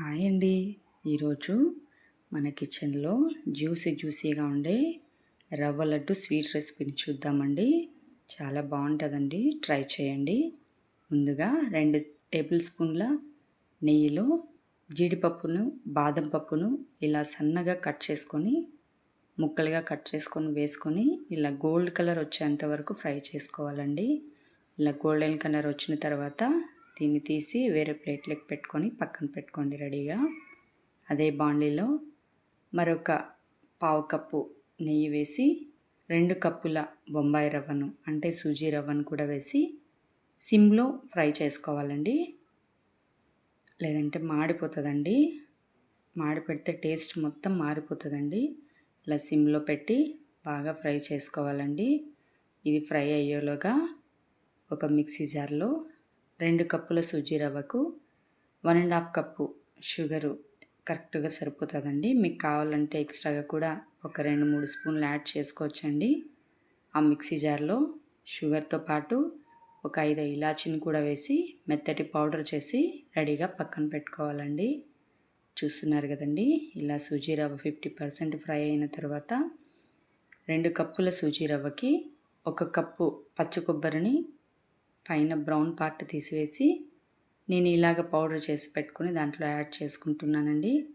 Hi అండి. ఈరోజు మన కిచెన్లో జ్యూసీ జ్యూసీగా ఉండే రవ్వ లడ్డు స్వీట్ రెసిపీని చూద్దామండి. చాలా బాగుంటుందండి. ట్రై చేయండి. ముందుగా రెండు టేబుల్ స్పూన్ల నెయ్యిలో జీడిపప్పును బాదం పప్పును ఇలా సన్నగా కట్ చేసుకొని ముక్కలుగా కట్ చేసుకొని వేసుకొని ఇలా గోల్డ్ కలర్ వచ్చేంత వరకు ఫ్రై చేసుకోవాలండి. ఇలా గోల్డెన్ కలర్ వచ్చిన తర్వాత దీన్ని తీసి వేరే ప్లేట్లోకి పెట్టుకొని పక్కన పెట్టుకోండి రెడీగా. అదే బాండీలో మరొక పావు కప్పు నెయ్యి వేసి రెండు కప్పుల బొంబాయి రవ్వను అంటే సూజీ రవ్వను కూడా వేసి సిమ్లో ఫ్రై చేసుకోవాలండి. లేదంటే మాడిపోతుందండి. మాడి పెడితే టేస్ట్ మొత్తం మారిపోతుందండి. ఇలా సిమ్లో పెట్టి బాగా ఫ్రై చేసుకోవాలండి. ఇది ఫ్రై అయ్యేలోగా ఒక మిక్సీ జార్లో రెండు కప్పుల suji రవ్వకు one and half cup sugar కరెక్ట్గా సరిపోతుందండి. మీకు కావాలంటే ఎక్స్ట్రాగా కూడా ఒక రెండు మూడు స్పూన్లు యాడ్ చేసుకోవచ్చండి. ఆ మిక్సీ జార్లో షుగర్తో పాటు ఒక ఐదు ఇలాచీని కూడా వేసి మెత్తటి పౌడర్ చేసి రెడీగా పక్కన పెట్టుకోవాలండి. చూస్తున్నారు కదండి ఇలా సూజీ రవ్వ ఫిఫ్టీ పర్సెంట్ ఫ్రై అయిన తర్వాత రెండు కప్పుల సూజీ రవ్వకి ఒక కప్పు పచ్చి కొబ్బరిని పైన బ్రౌన్ పార్ట్ తీసివేసి నేను ఇలాగ పౌడర్ చేసి పెట్టుకుని దాంట్లో యాడ్ చేసుకుంటున్నానండి.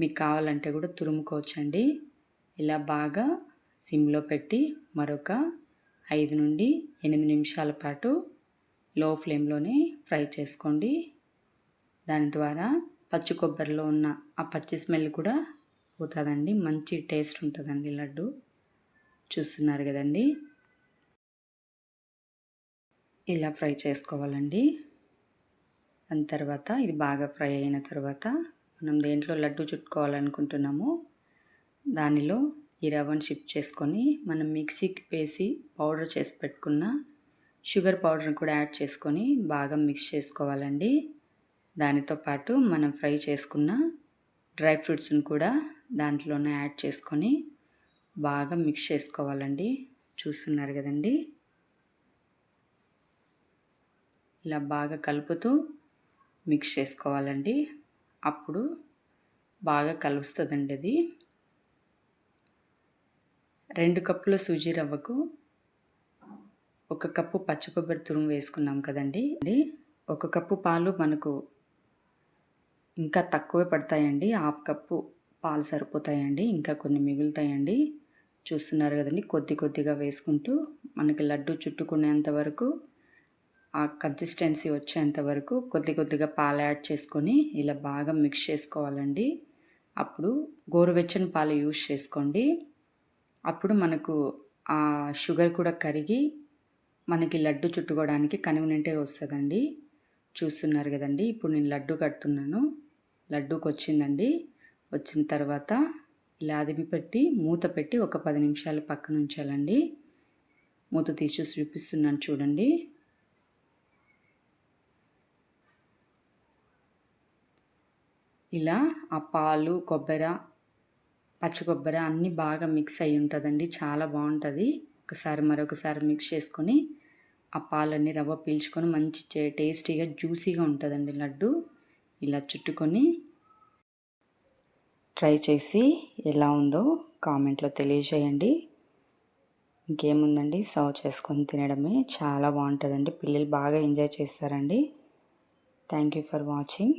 మీకు కావాలంటే కూడా తురుముకోవచ్చండి. ఇలా బాగా సిమ్లో పెట్టి మరొక ఐదు నుండి ఎనిమిది నిమిషాల పాటు లో ఫ్లేమ్లోనే ఫ్రై చేసుకోండి. దాని ద్వారా పచ్చి కొబ్బరిలో ఉన్న ఆ పచ్చి స్మెల్ కూడా పోతుందండి. మంచి టేస్ట్ ఉంటుందండి లడ్డు. చూస్తున్నారు కదండి. ఇలా ఫ్రై చేసుకోవాలండి. దాని తర్వాత ఇది బాగా ఫ్రై అయిన తర్వాత మనం దేంట్లో లడ్డు చుట్టుకోవాలనుకుంటున్నామో దానిలో ఈ రవ్వను షిఫ్ట్ చేసుకొని మనం మిక్సీకి వేసి పౌడర్ చేసి పెట్టుకున్న షుగర్ పౌడర్ని కూడా యాడ్ చేసుకొని బాగా మిక్స్ చేసుకోవాలండి. దానితో పాటు మనం ఫ్రై చేసుకున్న డ్రై ఫ్రూట్స్ని కూడా దాంట్లోనే యాడ్ చేసుకొని బాగా మిక్స్ చేసుకోవాలండి. చూస్తున్నారు కదండీ? ఇలా బాగా కలుపుతూ మిక్స్ చేసుకోవాలండి. అప్పుడు బాగా కలుస్తుందండి అది. రెండు కప్పుల సూజీ రవ్వకు ఒక కప్పు పచ్చి కొబ్బరి తురుము వేసుకున్నాం కదండి. ఒక కప్పు పాలు మనకు ఇంకా తక్కువే పడతాయండి. హాఫ్ కప్పు పాలు సరిపోతాయండి. ఇంకా కొన్ని మిగులుతాయండి. చూస్తున్నారు కదండి కొద్ది కొద్దిగా వేసుకుంటూ మనకి లడ్డు చుట్టుకునేంత వరకు ఆ కన్సిస్టెన్సీ వచ్చేంత వరకు కొద్ది కొద్దిగా పాలు యాడ్ చేసుకొని ఇలా బాగా మిక్స్ చేసుకోవాలండి. అప్పుడు గోరువెచ్చని పాలు యూజ్ చేసుకోండి. అప్పుడు మనకు ఆ షుగర్ కూడా కరిగి మనకి లడ్డు చుట్టుకోవడానికి కన్వీనియంట్గా వస్తుందండి. చూస్తున్నారు కదండి ఇప్పుడు నేను లడ్డు కడుతున్నాను. లడ్డూకి వచ్చిందండి. వచ్చిన తర్వాత ఇలా అదిమి పెట్టి మూత పెట్టి ఒక పది నిమిషాలు పక్కన ఉంచాలండి. మూత తీసి చూపిస్తున్నాను చూడండి. ఇలా ఆ పాలు కొబ్బరి పచ్చి కొబ్బరి అన్నీ బాగా మిక్స్ అయి ఉంటుందండి. చాలా బాగుంటుంది. ఒకసారి మరొకసారి మిక్స్ చేసుకొని ఆ పాలన్నీ రవ్వ పీల్చుకొని మంచి టేస్టీగా జ్యూసీగా ఉంటుందండి లడ్డు. ఇలా చుట్టుకొని ట్రై చేసి ఎలా ఉందో కామెంట్లో తెలియజేయండి. ఇంకేముందండి? సర్వ్ చేసుకొని తినడమే చాలా బాగుంటుందండి. పిల్లలు బాగా ఎంజాయ్ చేస్తారండి. Thank you for watching.